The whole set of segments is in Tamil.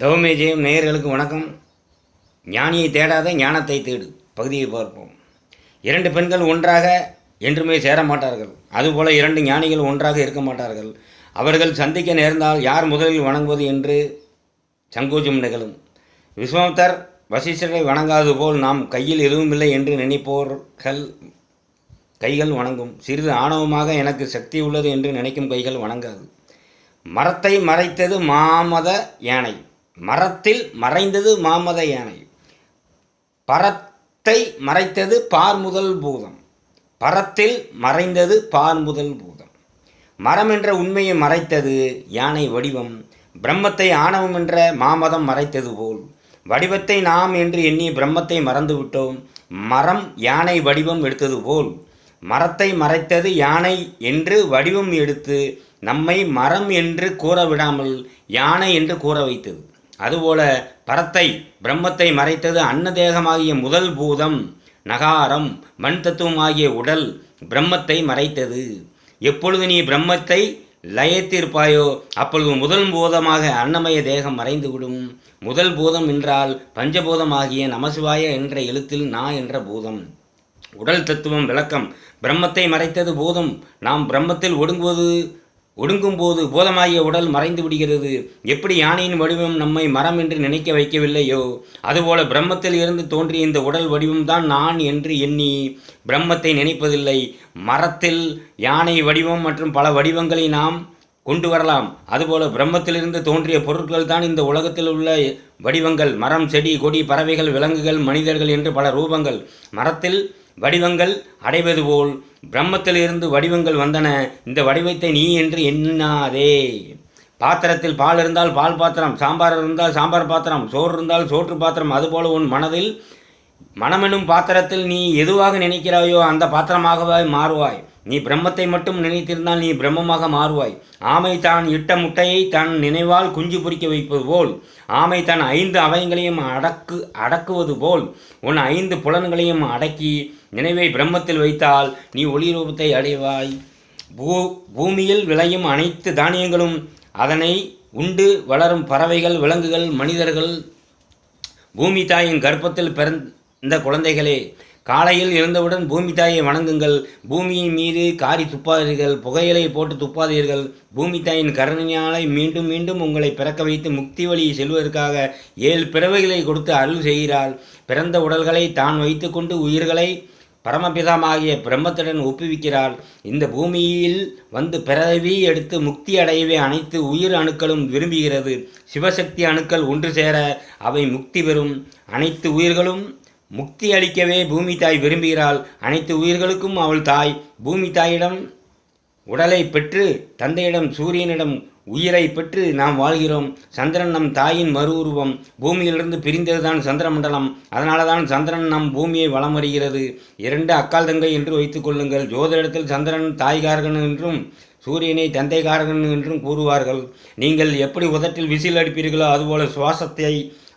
தவமே ஜெயம் நேயர்களுக்கு வணக்கம். ஞானியை தேடாத ஞானத்தை தேடு. பகுதியை பார்ப்போம். இரண்டு பெண்கள் ஒன்றாக என்றுமே சேர மாட்டார்கள் அதுபோல இரண்டு ஞானிகள் ஒன்றாக இருக்க மாட்டார்கள். அவர்கள் சந்திக்க நேர்ந்தால் யார் முதலில் வணங்குவது என்று சங்கோஜம் நிகழும். விஸ்வாமித்தர் வசிஷ்டரை வணங்காது போல் நாம் கையில் எதுவும் இல்லை என்று நினைப்போர்கள். கைகள் வணங்கும். சிறிது ஆணவமாக எனக்கு சக்தி உள்ளது என்று நினைக்கும் கைகள் வணங்காது. மரத்தை மறைத்தது மாமத யானை. மரத்தில் மறைந்தது மாமத யானை. பரத்தை மறைத்தது பார்முதல் பூதம். பரத்தில் மறைந்தது பார்முதல் பூதம். மரம் என்ற உண்மையை மறைத்தது யானை வடிவம். பிரம்மத்தை ஆணவம் என்ற மாமதம் மறைத்தது போல். வடிவத்தை நாம் என்று எண்ணி பிரம்மத்தை மறந்துவிட்டோம் மரம் யானை வடிவம் எடுத்தது போல். மரத்தை மறைத்தது யானை என்று வடிவம் எடுத்து நம்மை மரம் என்று கூற விடாமல் யானை என்று கூற வைத்தது. அதுபோல பரத்தை பிரம்மத்தை மறைத்தது அன்னதேகமாகிய முதல் பூதம் நகாரம் மண் தத்துவமாகிய உடல் பிரம்மத்தை மறைத்தது. எப்பொழுது நீ பிரம்மத்தை லயத்திருப்பாயோ அப்பொழுது முதல் பூதமாக அன்னமய தேகம் மறைந்துவிடும். முதல் பூதம் என்றால் பஞ்சபூதமாகிய நமசிவாய என்ற எழுத்தில் நா என்ற பூதம். உடல் தத்துவம் விளக்கம். பிரம்மத்தை மறைத்தது பூதம். நாம் பிரம்மத்தில் ஒடுங்குவது ஒடுங்கும்போது பூதமாகிய உடல் மறைந்து விடுகிறது. எப்படி யானையின் வடிவம் நம்மை மரம் என்று நினைக்க வைக்கவில்லையோ? அதுபோல பிரம்மத்தில் இருந்து தோன்றிய இந்த உடல் வடிவம்தான் நான் என்று எண்ணி பிரம்மத்தை நினைப்பதில்லை. மரத்தில் யானை வடிவம் மற்றும் பல வடிவங்களை நாம் கொண்டு வரலாம். அதுபோல பிரம்மத்திலிருந்து தோன்றிய பொருட்கள் தான் இந்த உலகத்தில் உள்ள வடிவங்கள். மரம் செடி கொடி பறவைகள் விலங்குகள் மனிதர்கள் என்று பல ரூபங்கள். மரத்தில் வடிவங்கள் அடைவது போல் பிரம்மத்திலிருந்து வடிவங்கள் வந்தன. இந்த வடிவத்தை நீ என்று எண்ணாதே பாத்திரத்தில் பால் இருந்தால் பால் பாத்திரம் சாம்பார் இருந்தால் சாம்பார் பாத்திரம் சோறு இருந்தால் சோற்று பாத்திரம் அதுபோல உன் மனதில் மனமெனும் பாத்திரத்தில் நீ எதுவாக நினைக்கிறாயோ அந்த பாத்திரமாகவே மாறுவாய். நீ பிரம்மத்தை மட்டும் நினைத்திருந்தால் நீ பிரம்மமாக மாறுவாய். ஆமை தான் இட்ட முட்டையை தன் நினைவால் குஞ்சு பொறிக்க வைப்பது போல். ஆமை தன் ஐந்து அவயங்களையும் அடக்கு அடக்குவது போல். உன் ஐந்து புலன்களையும் அடக்கி நினைவை பிரம்மத்தில் வைத்தால் நீ ஒளி ரூபத்தை அடைவாய். பூ பூமியில் விளையும் அனைத்து தானியங்களும் அதனை உண்டு வளரும் பறவைகள் விலங்குகள் மனிதர்கள். பூமி தாயின் கர்ப்பத்தில் பிறந்த குழந்தைகளே காலையில் எழுந்தவுடன் பூமி தாயை வணங்குங்கள். பூமியின் மீது காரி துப்பாதீர்கள் புகையிலை போட்டு துப்பாதீர்கள். பூமி தாயின் கருணையாலை மீண்டும் மீண்டும் உங்களை பிறக்க வைத்து முக்தி வழியை செல்வதற்காக ஏழு பிறவைகளை கொடுத்து அருள் செய்கிறாள். பிறந்த உடல்களை தான் வைத்துக்கொண்டு உயிர்களை பரமபிதமாகிய பிரம்மத்துடன் ஒப்புவிக்கிறாள். இந்த பூமியில் வந்து பிறவி எடுத்து முக்தி அடையவே அனைத்து உயிர் அணுக்களும் விரும்புகிறது. சிவசக்தி அணுக்கள் ஒன்று சேர அவை முக்தி பெறும். அனைத்து உயிர்களும் முக்தி அளிக்கவே பூமி தாய் விரும்புகிறாள். அனைத்து உயிர்களுக்கும் அவள் தாய். பூமி தாயிடம் உடலை பெற்று தந்தையிடம் சூரியனிடம் உயிரை பெற்று நாம் வாழ்கிறோம். சந்திரன் நம் தாயின் மறு உருவம் பூமியிலிருந்து பிரிந்ததுதான் சந்திரமண்டலம். அதனால தான் சந்திரன் நம் பூமியை வளம் வருகிறது. இரண்டு அக்கால் தங்கை என்று வைத்துக் கொள்ளுங்கள். ஜோதிடத்தில் சந்திரன் தாய்காரகன் என்றும் சூரியனை தந்தைகாரகன் என்றும் கூறுவார்கள். நீங்கள் எப்படி உதட்டில் விசில் அடிப்பீர்களோ அதுபோல சுவாசத்தை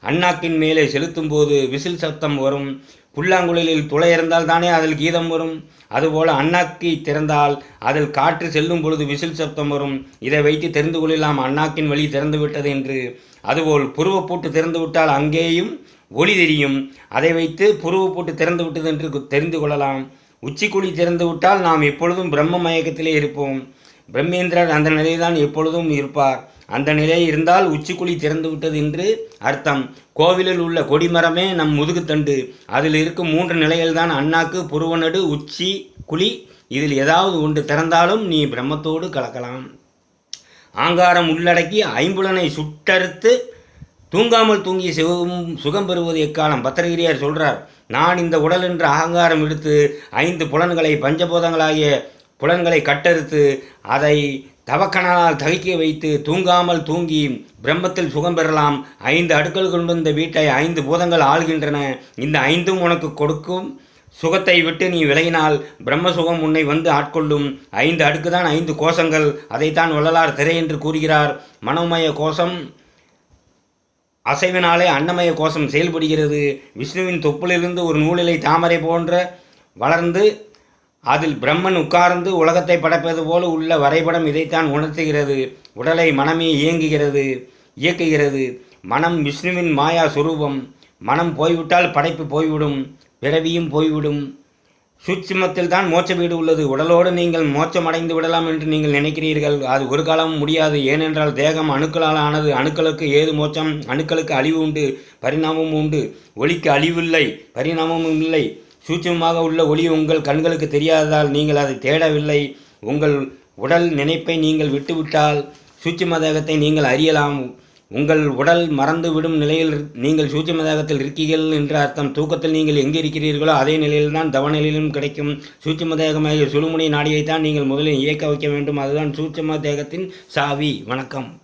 அண்ணாக்கின் மேலே செலுத்தும் போது விசில் சத்தம் வரும். புல்லாங்குழலில் துளை இருந்தால் தானே அதில் கீதம் வரும். அதுபோல அண்ணாக்கி திறந்தால் அதில் காற்று செல்லும் பொழுது விசில் சப்தம் வரும். இதை வைத்து தெரிந்து கொள்ளலாம் அண்ணாக்கின் வழி திறந்து விட்டது என்று. அதுபோல் புருவ போட்டு திறந்து விட்டால் அங்கேயும் ஒளி தெரியும். அதை வைத்து புருவ போட்டு திறந்து விட்டது என்று தெரிந்து கொள்ளலாம். உச்சிக்குழி திறந்து விட்டால் நாம் எப்பொழுதும் பிரம்ம மயக்கத்திலே இருப்போம். பிரம்மேந்திரர் அந்த நிலையில்தான் எப்பொழுதும் இருப்பார். அந்த நிலை இருந்தால் உச்சிக்குழி திறந்து விட்டது என்று அர்த்தம். கோவிலில் உள்ள கொடிமரமே நம் முதுகுத்தண்டு அதில் இருக்கும் மூன்று நிலைகள்தான் அண்ணாக்கு புருவனடு உச்சி குழி. இதில் ஏதாவது ஒன்று திறந்தாலும் நீ பிரம்மத்தோடு கலக்கலாம். ஆங்காரம் உள்ளடக்கி ஐம்புலனை சுட்டறுத்து தூங்காமல் தூங்கி சுகம் சுகம் பெறுவது எக்காலம்? பத்திரகிரியார் சொல்கிறார் நான் இந்த உடல் என்ற அகங்காரம் எடுத்து ஐந்து புலன்களை பஞ்சபூதங்களாகிய புலன்களை கட்டறுத்து அதை தவக்கணால் தகிக்க வைத்து தூங்காமல் தூங்கி பிரம்மத்தில் சுகம் பெறலாம். ஐந்து அடுக்கள் கொண்டு இந்த வீட்டை ஐந்து பூதங்கள் ஆள்கின்றன. இந்த ஐந்தும் உனக்கு கொடுக்கும் சுகத்தை விட்டு நீ விலகினால் பிரம்ம சுகம் உன்னை வந்து ஆட்கொள்ளும். ஐந்து அடுக்குதான் ஐந்து கோஷங்கள். அதைத்தான் வள்ளலார் திரை என்று கூறுகிறார். மனோமய கோஷம் அசைவினாலே அன்னமய கோஷம் செயல்படுகிறது. விஷ்ணுவின் தொப்புளிலிருந்து ஒரு நூலிலை தாமரை போன்ற வளர்ந்து அதில் பிரம்மன் உட்கார்ந்து உலகத்தை படைப்பது போல உள்ள வரைபடம் இதைத்தான் உணர்த்துகிறது. உடலை மனமே இயங்குகிறது இயக்குகிறது. மனம் விஷ்ணுவின் மாயா சுரூபம். மனம் போய்விட்டால் படைப்பு போய்விடும் பிறவியும் போய்விடும். சூட்சுமத்தில் தான் மோட்ச வீடு உள்ளது. உடலோடு நீங்கள் மோட்சம் அடைந்து விடலாம் என்று நீங்கள் நினைக்கிறீர்கள். அது ஒரு காலமும் முடியாது. ஏனென்றால் தேகம் அணுக்களால் ஆனது. அணுக்களுக்கு ஏது மோட்சம்? அணுக்களுக்கு அழிவு உண்டு பரிணாமமும் உண்டு. ஒளிக்கு அழிவில்லை பரிணாமமும் இல்லை. சூட்சமாக உள்ள ஒளி உங்கள் கண்களுக்கு தெரியாததால் நீங்கள் அதை தேடவில்லை. உங்கள் உடல் நினைப்பை நீங்கள் விட்டுவிட்டால் சூட்சும தேகத்தை நீங்கள் அறியலாம். உங்கள் உடல் மறந்து விடும் நிலையில் நீங்கள் சூட்சும தேகத்தில் இருக்கீர்கள் என்ற அர்த்தம். தூக்கத்தில் நீங்கள் எங்கே இருக்கிறீர்களோ அதே நிலையில்தான் தவநிலையிலும் கிடைக்கும். சூட்சும சுழுமுனை நாடியைத்தான் நீங்கள் முதலில் இயக்க வைக்க வேண்டும். அதுதான் சூட்சும தேகத்தின் சாவி. வணக்கம்.